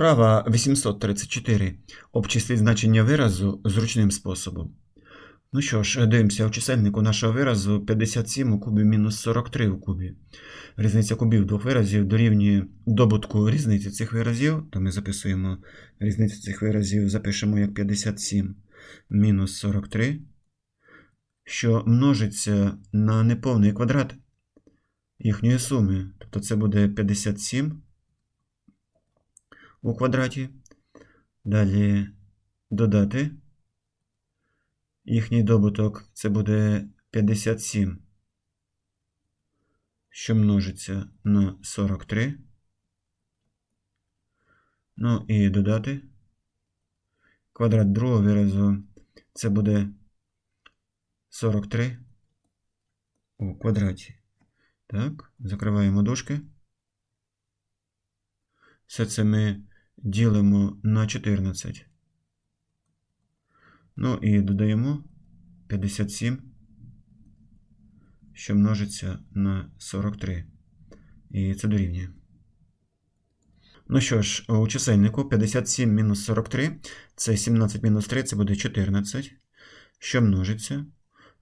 Вправа 834. Обчисліть значення виразу зручним способом. Ну що ж, дивимося у чисельнику нашого виразу 57 у кубі мінус 43 у кубі. Різниця кубів двох виразів дорівнює добутку різниці цих виразів. То ми записуємо різницю цих виразів, запишемо як 57 мінус 43, що множиться на неповний квадрат їхньої суми. Тобто це буде 57 у квадраті. Далі додати. Їхній добуток це буде 57, що множиться на 43. Ну і додати. Квадрат другого виразу це буде 43 у квадраті. Так, закриваємо дужки. Все це ми ділимо на 14. Ну і додаємо 57, що множиться на 43. І це дорівнює. Ну що ж, у чисельнику 57 мінус 43, це 17 мінус 3, це буде 14, що множиться.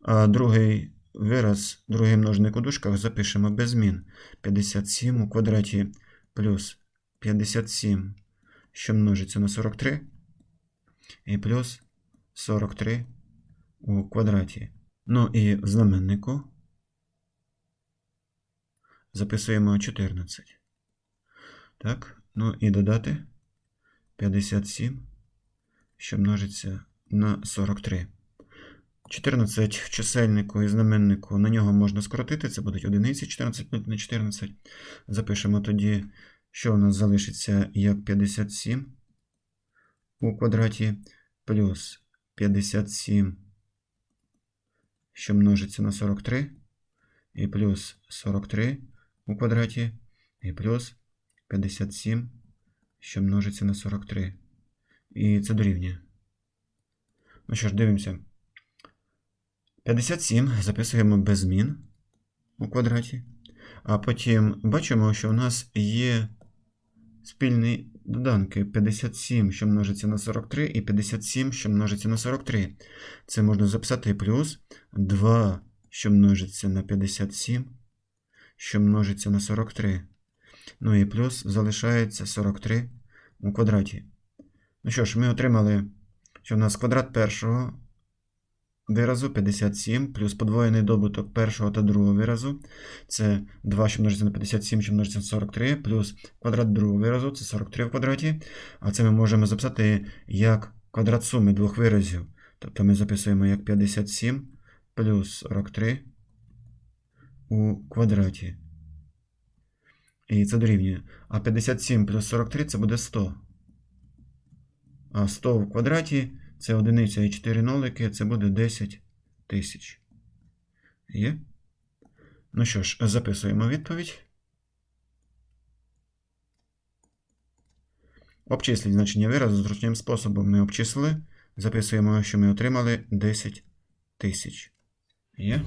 А другий вираз, другий множник у дужках запишемо без змін. 57 у квадраті плюс 57, що множиться на 43, і плюс 43 у квадраті. Ну і в знаменнику записуємо 14. Так, ну і додати 57, що множиться на 43. 14 в чисельнику і знаменнику на нього можна скоротити, це будуть одиниці 14 на 14. Запишемо тоді, що у нас залишиться як 57 у квадраті плюс 57, що множиться на 43, і плюс 43 у квадраті, і плюс 57, що множиться на 43. І це дорівнює. Ну що ж, дивимося. 57 записуємо без змін у квадраті. А потім бачимо, що у нас є спільні доданки 57, що множиться на 43, і 57, що множиться на 43. Це можна записати плюс 2, що множиться на 57, що множиться на 43. Ну і плюс залишається 43 у квадраті. Ну що ж, ми отримали, що у нас квадрат першого виразу 57 плюс подвоєний добуток першого та другого виразу. Це 2, що множиться на 57, що множиться на 43, плюс квадрат другого виразу, це 43 в квадраті. А це ми можемо записати як квадрат суми двох виразів. Тобто ми записуємо як 57 плюс 43 у квадраті. І це дорівнює. А 57 плюс 43 це буде 100. А 100 в квадраті це одиниця і 4 нолики, це буде 10 тисяч. Є? Ну що ж, записуємо відповідь. Обчисліть значення виразу зручним способом ми обчислили. Записуємо, що ми отримали 10 тисяч. Є?